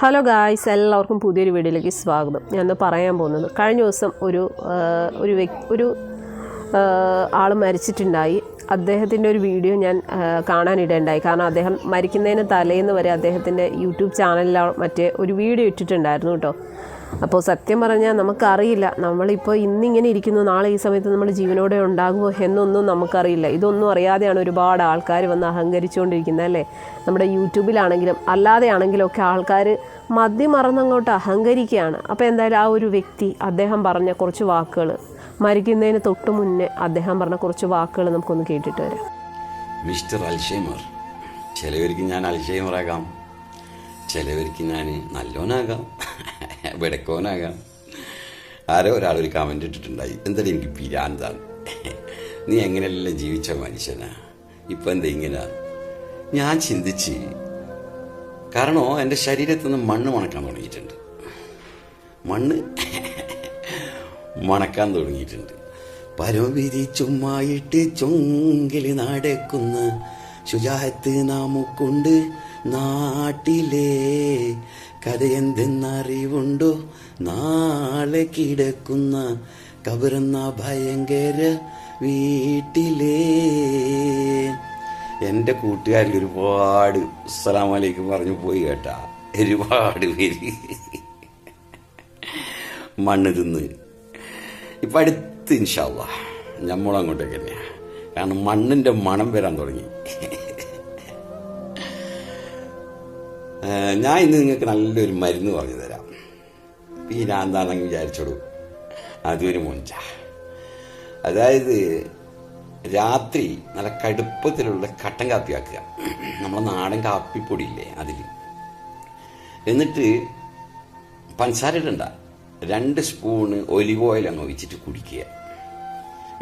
Hello guys എല്ലാവർക്കും പുതിയൊരു വീഡിയോയിലേക്ക് സ്വാഗതം. ഞാൻ പറയാൻ പോകുന്നത് കഴിഞ്ഞ ദിവസം ഒരു ഒരു ഒരു ആൾ മരിച്ചിട്ടുണ്ടായി. അദ്ദേഹത്തിന്റെ ഒരു വീഡിയോ ഞാൻ കാണാനിടയുണ്ടായി. കാരണം അദ്ദേഹം മരിക്കുന്നതിന് തലേന്ന് വരെ അദ്ദേഹത്തിന്റെ യൂട്യൂബ് ചാനലിൽ മറ്റേ ഒരു വീഡിയോ ഇട്ടിട്ടുണ്ടായിരുന്നു കേട്ടോ. അപ്പോൾ സത്യം പറഞ്ഞാൽ നമുക്കറിയില്ല. നമ്മളിപ്പോൾ ഇന്നിങ്ങനെ ഇരിക്കുന്നു നാളെ ഈ സമയത്ത് നമ്മൾ ജീവനോടെ ഉണ്ടാകുമോ എന്നൊന്നും നമുക്കറിയില്ല. ഇതൊന്നും അറിയാതെയാണ് ഒരുപാട് ആൾക്കാർ വന്ന് അഹങ്കരിച്ചുകൊണ്ടിരിക്കുന്നത് അല്ലേ? നമ്മുടെ യൂട്യൂബിലാണെങ്കിലും അല്ലാതെയാണെങ്കിലും ഒക്കെ ആൾക്കാർ മദ്യം മറന്നങ്ങോട്ട് അഹങ്കരിക്കുകയാണ്. അപ്പോൾ എന്തായാലും ആ ഒരു വ്യക്തി അദ്ദേഹം പറഞ്ഞ കുറച്ച് വാക്കുകൾ മരിക്കുന്നതിന് തൊട്ട് മുന്നേ അദ്ദേഹം പറഞ്ഞ കുറച്ച് വാക്കുകൾ നമുക്കൊന്ന് കേട്ടിട്ട് വരാം. മിസ്റ്റർ അൽഷൈമർ ചിലവർക്ക് ഞാൻ അൽഷൈമർ ആകാം ചിലവർക്ക് ഞാൻ നല്ലോനാകാം. വെടക്കോനാകാം. ആരോ ഒരാൾ ഒരു കമന്റ് ഇട്ടിട്ടുണ്ടായി. എന്തായാലും എനിക്ക് പിരാന്താണ് നീ എങ്ങനെയല്ല ജീവിച്ച മനുഷ്യനാ? ഇപ്പം എന്താ ഇങ്ങനെ? ഞാൻ ചിന്തിച്ച് കാരണം എന്റെ ശരീരത്തിൽ നിന്ന് മണ്ണ് മണക്കാൻ തുടങ്ങിയിട്ടുണ്ട്. മണ്ണ് മണക്കാൻ തുടങ്ങിയിട്ടുണ്ട്. പരവിരി ചുമ്മായിട്ട് ചൊങ്കിൽ നടക്കുന്ന ശുചാഹത്ത് നാമുക്കുണ്ട്. നാട്ടിലെ. കഥയെന്തെന്നറിവുണ്ടോ? നാളെ കിടക്കുന്ന കബറുന്ന ഭയങ്കര വീട്ടിലേ. എന്റെ കൂട്ടുകാരിൽ ഒരുപാട് അസ്സലാമലൈക്കും പറഞ്ഞു പോയി കേട്ടാ. ഒരുപാട് പേര്. മണ്ണ് തിന്ന്. ഇപ്പം അടുത്ത് ഇൻഷാല്ല നമ്മളങ്ങോട്ടേക്ക് തന്നെയാണ് കാരണം മണ്ണിന്റെ മണം വരാൻ തുടങ്ങി. ഞാൻ ഇന്ന് നിങ്ങൾക്ക് നല്ലൊരു മരുന്ന് പറഞ്ഞു തരാം. ഈ എന്താണെന്ന് വിചാരിച്ചോളൂ. അതൊരു മുഞ്ച. അതായത് രാത്രി നല്ല കടുപ്പത്തിലുള്ള കട്ടൻ കാപ്പി ആക്കുക. നമ്മളെ നാടൻ കാപ്പിപ്പൊടിയില്ലേ അതിൽ എന്നിട്ട് പഞ്ചസാര ഇടണ്ട. രണ്ട് സ്പൂണ് ഒലിവ് ഓയിൽ അങ്ങ് ഒഴിച്ചിട്ട് കുടിക്കുക.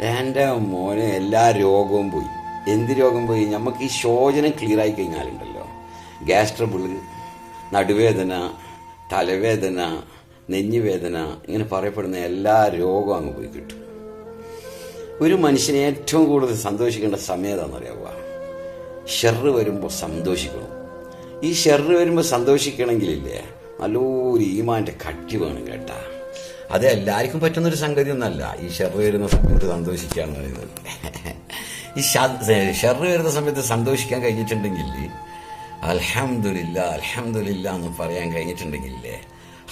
എന്റെ മോനെ എല്ലാ രോഗവും പോയി. എന്ത് രോഗം പോയി? നമുക്ക് ഈ ശോചനം ക്ലിയർ ആയി കഴിഞ്ഞാലുണ്ടല്ലോ. ഗ്യാസ് ട്രബിൾ നടുവേദന തലവേദന നെഞ്ഞുവേദന ഇങ്ങനെ പറയപ്പെടുന്ന എല്ലാ രോഗവും അങ്ങ് പോയി കിട്ടും. ഒരു മനുഷ്യനെ ഏറ്റവും കൂടുതൽ സന്തോഷിക്കേണ്ട സമയം ഏതാണെന്നറിയാവുക ഷെറ് വരുമ്പോൾ സന്തോഷിക്കണം. ഈ ഷെറ് വരുമ്പോൾ സന്തോഷിക്കണമെങ്കിലില്ലേ നല്ലൊരു ഈമാന്റെ കട്ടി വേണം കേട്ടാ. അത് എല്ലാവർക്കും പറ്റുന്നൊരു സംഗതി ഒന്നല്ല ഈ ഷെറ് വരുന്ന സമയത്ത് സന്തോഷിക്കാന്ന് പറയുന്നത്. ഈ ഷെറ് വരുന്ന സമയത്ത് സന്തോഷിക്കാൻ കഴിഞ്ഞിട്ടുണ്ടെങ്കിൽ അൽഹംദുലില്ല അലഹമില്ല എന്ന് പറയാൻ കഴിഞ്ഞിട്ടുണ്ടെങ്കിലേ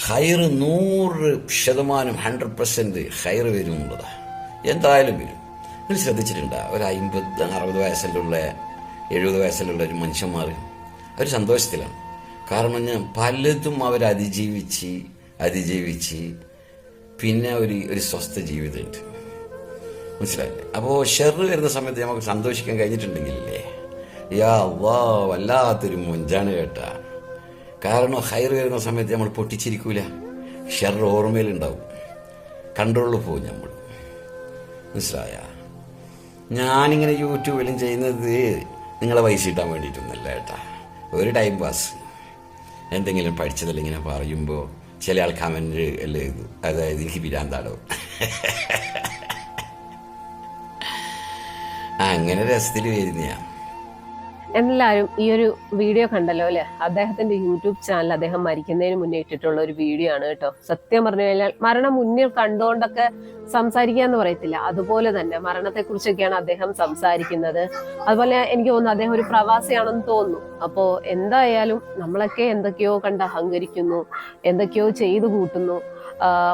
ഹൈർ നൂറ് ശതമാനം ഹൺഡ്രഡ് പെർസെന്റ് ഹൈർ വരും എന്നുള്ളതാണ് എന്തായാലും വരും. നിങ്ങൾ ശ്രദ്ധിച്ചിട്ടുണ്ടോ? ഒരു അമ്പത് അറുപത് വയസ്സിലുള്ള എഴുപത് വയസ്സിലുള്ള ഒരു മനുഷ്യന്മാർ അവർ സന്തോഷത്തിലാണ്. കാരണം ഞാൻ പലതും അവർ അതിജീവിച്ച് അതിജീവിച്ച് പിന്നെ ഒരു ഒരു സ്വസ്ഥ ജീവിതമുണ്ട്. മനസ്സിലായില്ലേ? അപ്പോൾ ഷെറ് വരുന്ന സമയത്ത് നമുക്ക് സന്തോഷിക്കാൻ കഴിഞ്ഞിട്ടുണ്ടെങ്കിലേ വല്ലാത്തൊരു മുഞ്ചാണ് കേട്ടാ. കാരണം ഹൈർ വരുന്ന സമയത്ത് നമ്മൾ പൊട്ടിച്ചിരിക്കൂല. ഷെർ ഓർമ്മയിലുണ്ടാവും. കൺട്രോളിൽ പോകും നമ്മൾ. മനസ്സിലായ? ഞാനിങ്ങനെ യൂട്യൂബിലും ചെയ്യുന്നത് നിങ്ങളെ പൈസ കിട്ടാൻ വേണ്ടിയിട്ടൊന്നുമല്ല ഏട്ടാ ഒരു ടൈം പാസ് എന്തെങ്കിലും പഠിച്ചതല്ല ഇങ്ങനെ പറയുമ്പോൾ ചില ആൾ കമന്റ് എല്ലാം എഴുതും അതായത് എനിക്ക് പിരാന്താടോ അങ്ങനെ രസത്തിൽ വരുന്നയാ. എല്ലാവരും ഈ ഒരു വീഡിയോ കണ്ടല്ലോ അല്ലേ? അദ്ദേഹത്തിന്റെ യൂട്യൂബ് ചാനൽ അദ്ദേഹം മരിക്കുന്നതിന് മുന്നേ ഇട്ടിട്ടുള്ള ഒരു വീഡിയോ ആണ് കേട്ടോ. സത്യം പറഞ്ഞു കഴിഞ്ഞാൽ മരണം മുന്നിൽ കണ്ടുകൊണ്ടൊക്കെ സംസാരിക്കുക എന്ന് പറയത്തില്ല. അതുപോലെ തന്നെ മരണത്തെ കുറിച്ചൊക്കെയാണ് അദ്ദേഹം സംസാരിക്കുന്നത്. അതുപോലെ എനിക്ക് തോന്നുന്നു അദ്ദേഹം ഒരു പ്രവാസിയാണെന്ന് തോന്നുന്നു. അപ്പോ എന്തായാലും നമ്മളൊക്കെ എന്തൊക്കെയോ കണ്ട് അഹങ്കരിക്കുന്നു എന്തൊക്കെയോ ചെയ്തു കൂട്ടുന്നു.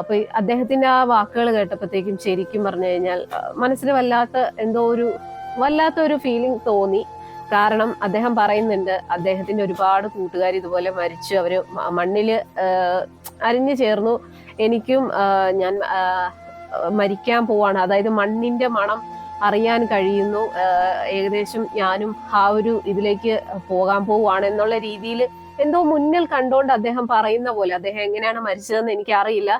അപ്പൊ അദ്ദേഹത്തിന്റെ ആ വാക്കുകൾ കേട്ടപ്പോഴത്തേക്കും ശരിക്കും പറഞ്ഞു കഴിഞ്ഞാൽ മനസ്സിൽ വല്ലാത്ത എന്തോ ഒരു വല്ലാത്ത ഒരു ഫീലിംഗ് തോന്നി. കാരണം അദ്ദേഹം പറയുന്നുണ്ട് അദ്ദേഹത്തിന്റെ ഒരുപാട് കൂട്ടുകാർ ഇതുപോലെ മരിച്ചു. അവർ മണ്ണിൽ അരിഞ്ഞു ചേർന്നു. എനിക്കും ഞാൻ മരിക്കാൻ പോവാണ്. അതായത് മണ്ണിന്റെ മണം അറിയാൻ കഴിയുന്നു. ഏകദേശം ഞാനും ആ ഒരു ഇതിലേക്ക് പോകാൻ പോവാണ് എന്നുള്ള രീതിയിൽ എന്തോ മുന്നിൽ കണ്ടുകൊണ്ട് അദ്ദേഹം പറയുന്ന പോലെ അദ്ദേഹം എങ്ങനെയാണ് മരിച്ചതെന്ന് എനിക്കറിയില്ല.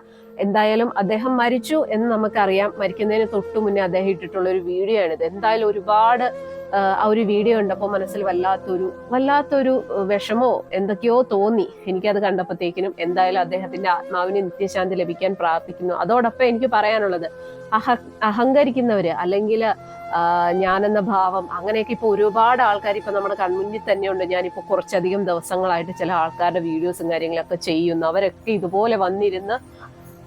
എന്തായാലും അദ്ദേഹം മരിച്ചു എന്ന് നമുക്കറിയാം. മരിക്കുന്നതിന് തൊട്ടു മുന്നേ അദ്ദേഹം ഇട്ടിട്ടുള്ള ഒരു വീഡിയോ ആണിത്. എന്തായാലും ഒരുപാട് ആ, ഒരു വീഡിയോ കണ്ടപ്പോൾ മനസ്സിൽ വല്ലാത്തൊരു വല്ലാത്തൊരു വിഷമോ എന്തൊക്കെയോ തോന്നി. എനിക്കത് കണ്ടപ്പോഴത്തേക്കിനും എന്തായാലും അദ്ദേഹത്തിന്റെ ആത്മാവിന് നിത്യശാന്തി ലഭിക്കാൻ പ്രാർത്ഥിക്കുന്നു. അതോടൊപ്പം എനിക്ക് പറയാനുള്ളത് അഹ അഹങ്കരിക്കുന്നവര് അല്ലെങ്കിൽ ഞാനെന്ന ഭാവം അങ്ങനെയൊക്കെ ഇപ്പോൾ ഒരുപാട് ആൾക്കാർ ഇപ്പോൾ നമ്മുടെ കൺമുന്നിൽ തന്നെയുണ്ട് ഞാനിപ്പോൾ കുറച്ചധികം ദിവസങ്ങളായിട്ട് ചില ആൾക്കാരുടെ വീഡിയോസും കാര്യങ്ങളൊക്കെ ചെയ്യുന്നു. അവരൊക്കെ ഇതുപോലെ വന്നിരുന്ന്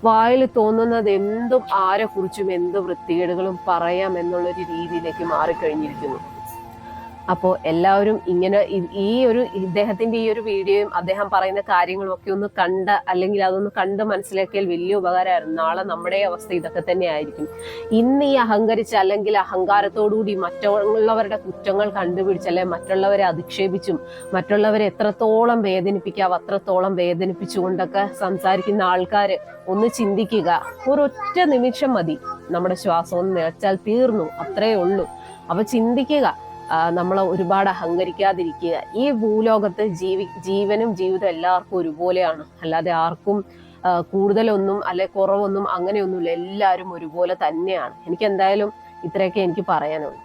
വായിൽ തോന്നുന്നത് എന്തും ആരെക്കുറിച്ചും എന്ത് വൃത്തികേടുകളും പറയാം എന്നുള്ളൊരു രീതിയിലേക്ക് മാറിക്കഴിഞ്ഞിരിക്കുന്നു. അപ്പോൾ എല്ലാവരും ഇങ്ങനെ ഈ ഒരു ഇദ്ദേഹത്തിന്റെ ഈ ഒരു വീഡിയോയും അദ്ദേഹം പറയുന്ന കാര്യങ്ങളും ഒക്കെ ഒന്ന് കണ്ട് അല്ലെങ്കിൽ അതൊന്ന് കണ്ട് മനസ്സിലാക്കിയാൽ വലിയ ഉപകാരമായിരുന്നു. നാളെ നമ്മുടെ അവസ്ഥ ഇതൊക്കെ തന്നെ ആയിരിക്കും. ഇന്ന് ഈ അഹങ്കരിച്ച് അല്ലെങ്കിൽ അഹങ്കാരത്തോടുകൂടി മറ്റുള്ളവരുടെ കുറ്റങ്ങൾ കണ്ടുപിടിച്ച് അല്ലെ മറ്റുള്ളവരെ അധിക്ഷേപിച്ചും മറ്റുള്ളവരെ എത്രത്തോളം വേദനിപ്പിക്കാം അത്രത്തോളം വേദനിപ്പിച്ചുകൊണ്ടൊക്കെ സംസാരിക്കുന്ന ആൾക്കാര് ഒന്ന് ചിന്തിക്കുക. ഒരൊറ്റ നിമിഷം മതി നമ്മുടെ ശ്വാസം നിലച്ചാൽ തീർന്നു. അത്രേ ഉള്ളൂ. അപ്പൊ ചിന്തിക്കുക. നമ്മൾ ഒരുപാട് അഹങ്കരിക്കാതിരിക്കുക. ഈ ഭൂലോകത്ത് ജീവി ജീവനും ജീവിതം എല്ലാവർക്കും ഒരുപോലെയാണ്. അല്ലാതെ ആർക്കും കൂടുതലൊന്നും അല്ലെ കുറവൊന്നും അങ്ങനെയൊന്നുമില്ല. എല്ലാവരും ഒരുപോലെ തന്നെയാണ്. എനിക്ക് എന്തായാലും ഇത്രയൊക്കെ എനിക്ക് പറയാനുള്ളൂ.